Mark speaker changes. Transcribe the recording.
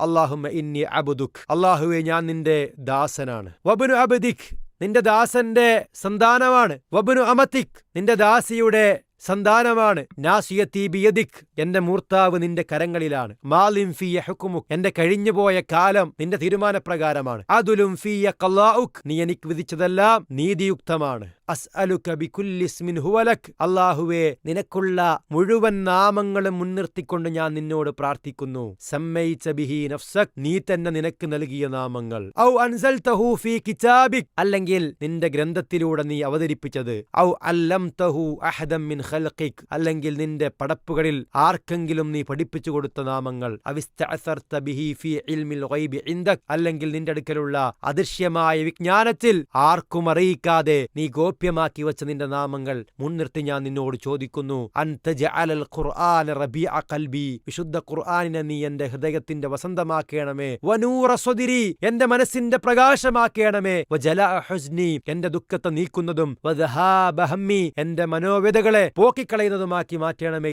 Speaker 1: അള്ളാഹുമ്മ ഇന്നി അബുദുഖ് അള്ളാഹുവെ ഞാൻ നിന്റെ ദാസനാണ്. വബുനു അബദിഖ് നിന്റെ ദാസന്റെ സന്താനമാണ്. വബുനു അമത്തിഖ് നിന്റെ ദാസിയുടെ സന്താനമാണ്. എന്റെ മൂർത്താവ് നിന്റെ കരങ്ങളിലാണ്. മാലിം ഫിയ ഹുക്കുമുക് എന്റെ കഴിഞ്ഞുപോയ കാലം നിന്റെ തീരുമാനപ്രകാരമാണ്. അതുലും ഫിയ കല്ലാഉക് നീ എനിക്ക് വിധിച്ചതെല്ലാം നീതിയുക്തമാണ്. അല്ലാഹുവേ നിനക്കുള്ള മുഴുവൻ നാമങ്ങളും മുൻനിർത്തിക്കൊണ്ട് ഞാൻ നിന്നോട് പ്രാർത്ഥിക്കുന്നു. നഫ്സക് നീ തന്നെ നിനക്ക് നൽകിയ നാമങ്ങൾ. ഔ അൻസൽതഹു ഫീ അല്ലെങ്കിൽ നിന്റെ ഗ്രന്ഥത്തിലൂടെ നീ അവതരിപ്പിച്ചത്. ഔ അല്ലം തഹു അഹദം മിൻ ഖൽഖിക് അല്ലെങ്കിൽ നിന്റെ പടപ്പുകളിൽ ആർക്കെങ്കിലും നീ പഠിപ്പിച്ചു കൊടുത്ത നാമങ്ങൾ അല്ലെങ്കിൽ നിന്റെ അടുക്കലുള്ള അദൃശ്യമായ വിജ്ഞാനത്തിൽ ആർക്കും അറിയിക്കാതെ നീ ഗോപ്യമാക്കി വെച്ച നിന്റെ നാമങ്ങൾ മുൻനിർത്തി ഞാൻ നിന്നോട് ചോദിക്കുന്നു. വിശുദ്ധ ഖുർആാനിനെ നീ എന്റെ ഹൃദയത്തിന്റെ വസന്തമാക്കണമേ. വനൂറസ്വതിരി എന്റെ മനസ്സിന്റെ പ്രകാശമാക്കണമേ. എന്റെ ദുഃഖത്തെ നീക്കുന്നതും എന്റെ മനോവ്യതകളെ போக்கிக் கலைததுமாக்கி மாற்றியனமே